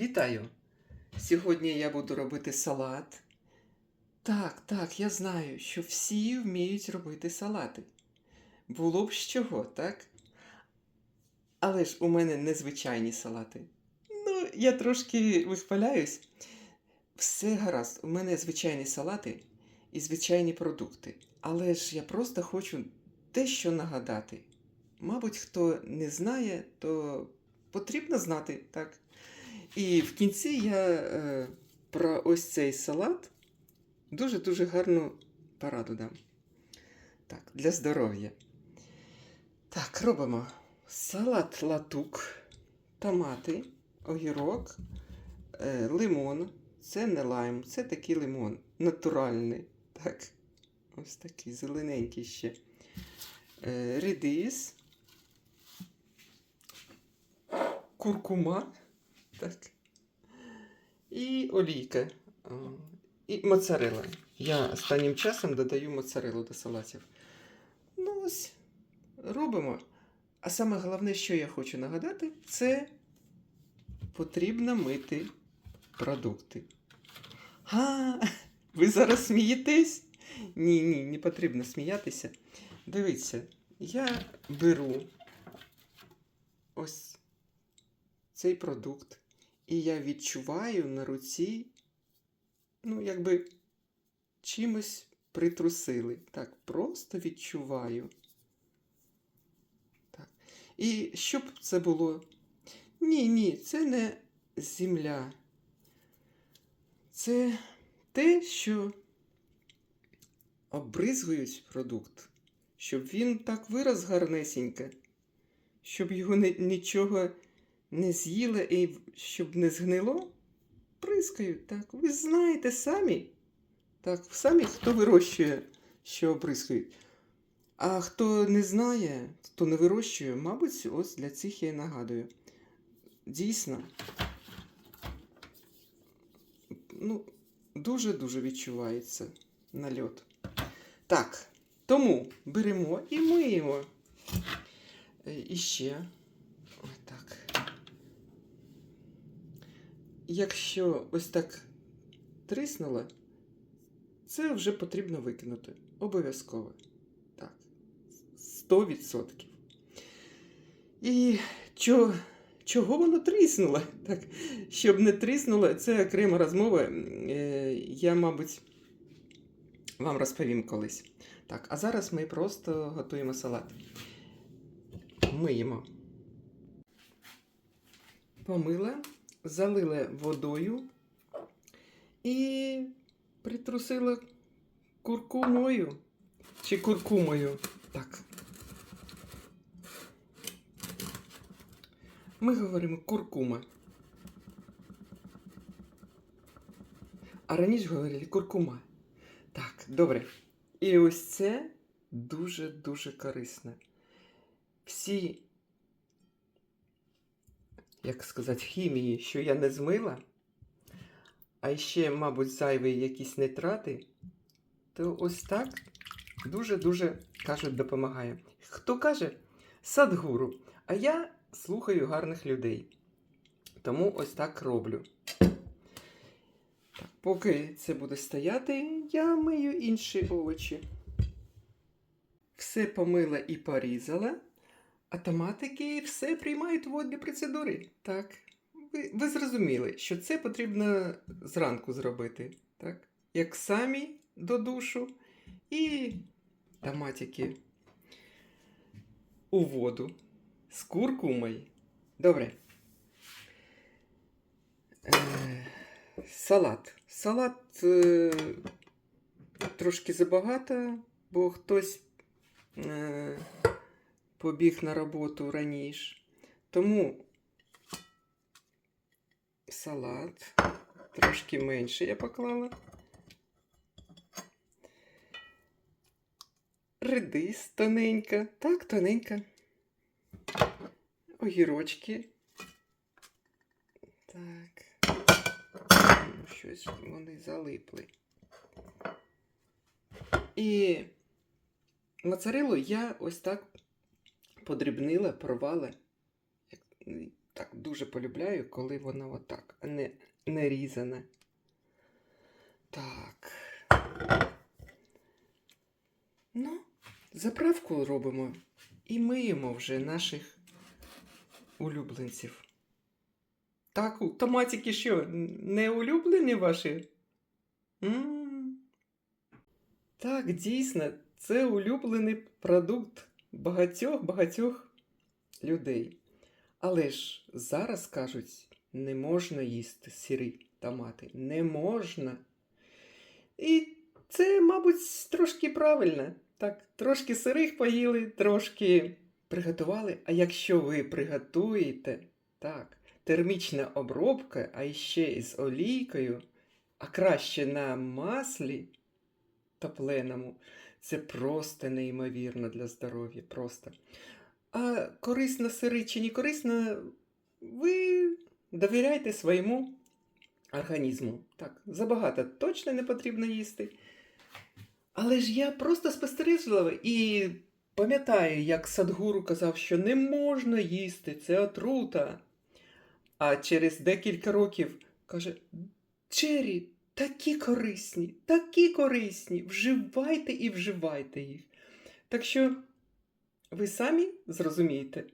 Вітаю! Сьогодні я буду робити салат. Так, так, я знаю, що всі вміють робити салати. Було б з чого, так? Але ж у мене незвичайні салати. Ну, я трошки вихваляюсь. Все гаразд, у мене звичайні салати і звичайні продукти. Але ж я просто хочу дещо нагадати. Мабуть, хто не знає, то потрібно знати, так? І в кінці я е, про ось цей салат дуже-дуже гарну пораду дам. Так, для здоров'я. Так, робимо салат латук, томати, огірок, е, лимон. Це не лайм, це такий лимон. Натуральний. Так. Ось такий зелененький ще. Е, редис. Куркума. Так. І олійка. І моцарела. Я останнім часом додаю моцарелу до салатів. Ну ось, робимо. А саме головне, що я хочу нагадати, це потрібно мити продукти. А, ви зараз смієтесь? Ні, ні, не потрібно сміятися. Дивіться, я беру ось цей продукт, і я відчуваю на руці, ну, якби чимось притрусили. Так, просто відчуваю. Так. І щоб це було? Ні, ні, це не земля. Це те, що обризгують продукт, щоб він так вирос гарнесенько, щоб його нічого не з'їло і щоб не згнило, прискають. Так, ви знаєте самі. Так, самі, хто вирощує, що обрискують. А хто не знає, хто не вирощує, мабуть, ось для цих я і нагадую. Дійсно, ну, дуже-дуже відчувається нальот. Так, тому беремо і миємо. Е, І ще. Ой, так. Якщо ось так тріснуло, це вже потрібно викинути. Обов'язково. Так. 100%. І чо, чого воно тріснуло? Так, щоб не тріснуло, це окрема розмова. Е, Я, мабуть, вам розповім колись. Так, а зараз ми просто готуємо салат. Миємо. Помила, залила водою і притрусила куркумою. Чи куркумою. Так. Ми говоримо куркума. А раніше говорили куркума. Так, добре. І ось це дуже-дуже корисно. Всі, як сказати, хімії, що я не змила, а ще, мабуть, зайві якісь нитрати, то ось так дуже-дуже, кажуть, допомагає. Хто каже? Садгуру. А я слухаю гарних людей. Тому ось так роблю. Поки це буде стояти, я мию інші овочі. Все помила і порізала, автоматики все приймають водні процедури. Так. Ви, ви зрозуміли, що це потрібно зранку зробити. Так? Як самі до душу, і томатики у воду з куркумою. Добре. Е, салат. Салат е, трошки забагато, бо хтось е, побіг на роботу раніше. Тому салат трошки менше я поклала. Редис тоненька. Так, тоненька. Огірочки. Так. Щось вони залипли. І моцарелу я ось так подрібнила, порвала. Так, дуже полюбляю, коли воно отак, не, не різане. Так. Ну, заправку робимо і миємо вже наших улюбленців. Так, томатики що, не улюблені ваші? м Так, дійсно, це улюблений продукт багатьох-багатьох людей. Але ж зараз кажуть, не можна їсти сирі томати. Не можна. І це, мабуть, трошки правильно. Так, трошки сирих поїли, трошки приготували. А якщо ви приготуєте, так, термічна обробка, а ще із олійкою, а краще на маслі топленому, це просто неймовірно для здоров'я. Просто. А корисно сири чи не корисно, ви довіряйте своєму організму. Так, забагато точно не потрібно їсти. Але ж я просто спостережлива і пам'ятаю, як Садгуру казав, що не можна їсти, це отрута. А через декілька років каже: Джері, такі корисні, такі корисні, вживайте і вживайте їх. Так що ви самі зрозумієте,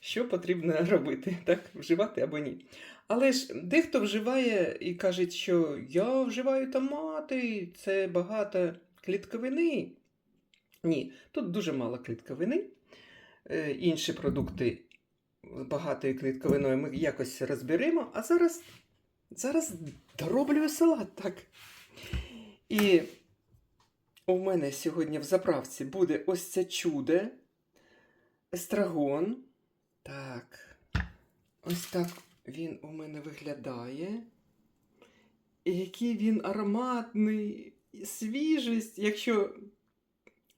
що потрібно робити, так, вживати або ні. Але ж дехто вживає і каже, що я вживаю томати, це багато клітковини. Ні, тут дуже мало клітковини. Е, інші продукти з багатою клітковиною ми якось розберемо. А зараз, зараз дороблю салат, так. І у мене сьогодні в заправці буде ось це чудо. Естрагон. Так. Ось так він у мене виглядає. І який він ароматний, свіжість. Якщо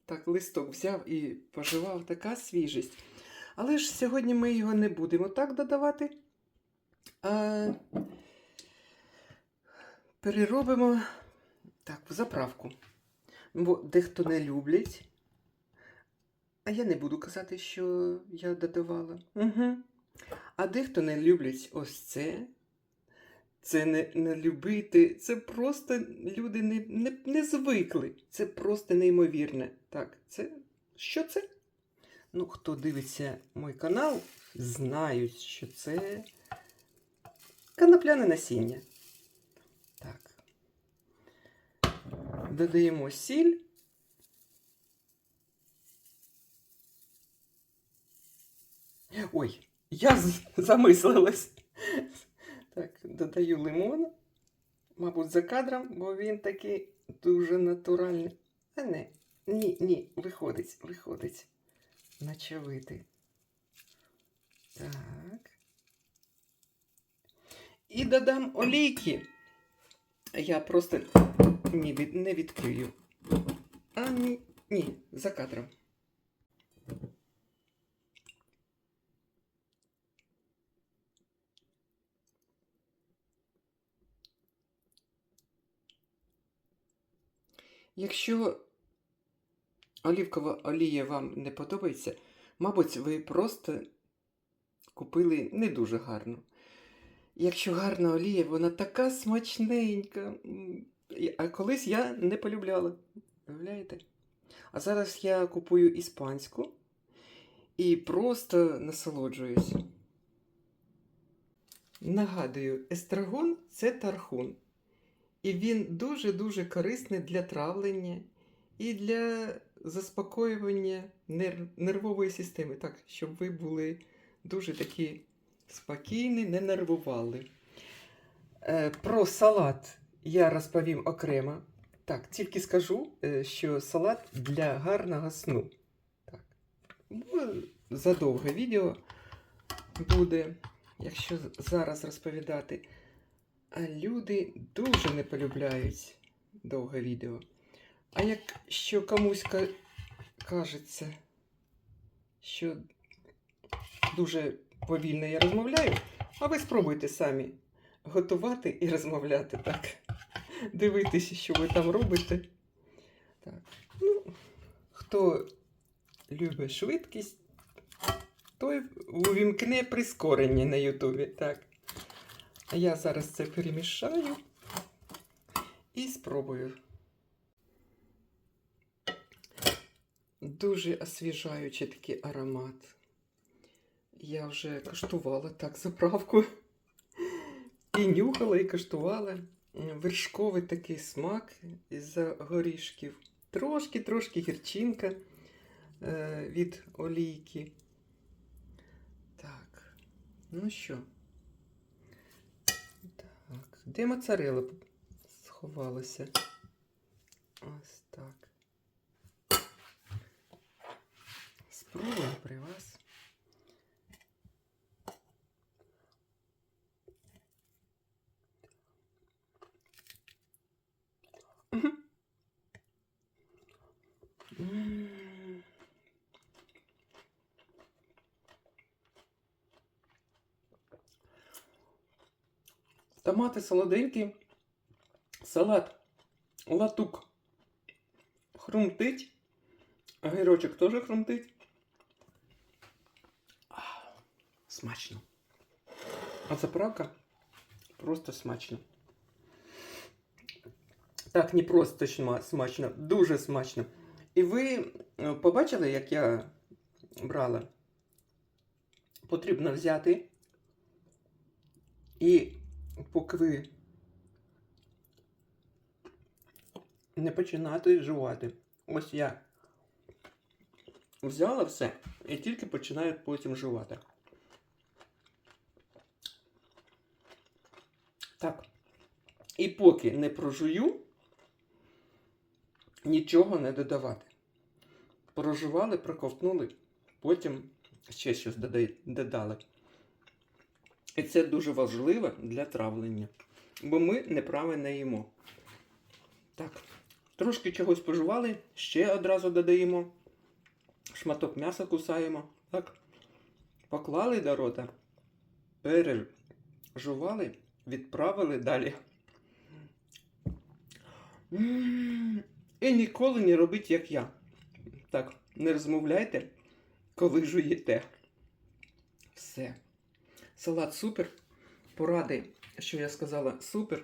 так листок взяв і поживав, така свіжість. Але ж сьогодні ми його не будемо так додавати. А переробимо так, заправку. Бо дехто не люблять. А я не буду казати, що я додавала. Угу. А дехто не люблять ось це. Це не, не любити, це просто люди не, не, не звикли. Це просто неймовірне. Так, це що це? Ну, хто дивиться мій канал, знають, що це канапляне насіння. Так. Додаємо сіль. Ой, я замислилась. Так, додаю лимон. Мабуть, за кадром, бо він такий дуже натуральний. А не, ні, ні, виходить, виходить. Начавити. Так. І додам олійки. Я просто ні, від- не відкрию. А ні, ні, за кадром. Якщо олівкова олія вам не подобається, мабуть, ви просто купили не дуже гарну. Якщо гарна олія, вона така смачненька. А колись я не полюбляла. Уявляєте? А зараз я купую іспанську і просто насолоджуюсь. Нагадую, естрагон це тархун. І він дуже-дуже корисний для травлення і для заспокоювання нервової системи, так, щоб ви були дуже такі спокійні, не нервували. Е, про салат я розповім окремо. Так, тільки скажу, е, що салат для гарного сну. Так. Задовге відео буде, якщо зараз розповідати. А люди дуже не полюбляють довге відео. А якщо комусь ка- кажеться, що дуже повільно я розмовляю, а ви спробуйте самі готувати і розмовляти так. Дивитися, що ви там робите. Так. Ну, хто любить швидкість, той увімкне прискорення на Ютубі. Так. Я зараз це перемішаю і спробую. Дуже освіжаючий такий аромат. Я вже коштувала так заправку. І нюхала, і коштувала. Вершковий такий смак із-за горішків. Трошки-трошки гірчинка е, від олійки. Так. Ну що? Так. Де моцарела сховалася? Ось так. Спробуємо при вас. Томати солоденькі, салат латук хрумтить, огірочок теж хрумтить. А, Смачно. А заправка просто смачно. Так, не просто смачно, дуже смачно. І ви е, побачили, як я брала? Потрібно взяти і поки ви не починати жувати. Ось я взяла все і тільки починаю потім жувати. Так. І поки не прожую, нічого не додавати. Прожували, проковтнули, потім ще щось додали. І це дуже важливо для травлення, бо ми неправильно їмо. Так, трошки чогось пожували, ще одразу додаємо. Шматок м'яса кусаємо. Так. Поклали до рота, пережували, відправили далі. І ніколи не робіть, як я. Так, не розмовляйте, коли жуєте. Все. Салат супер. Поради, що я сказала, супер.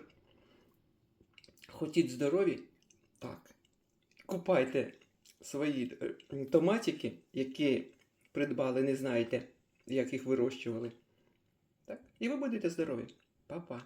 Хотіть здорові. Так. Купайте свої е, томатики, які придбали, не знаєте, як їх вирощували. Так? І ви будете здорові. Па-па.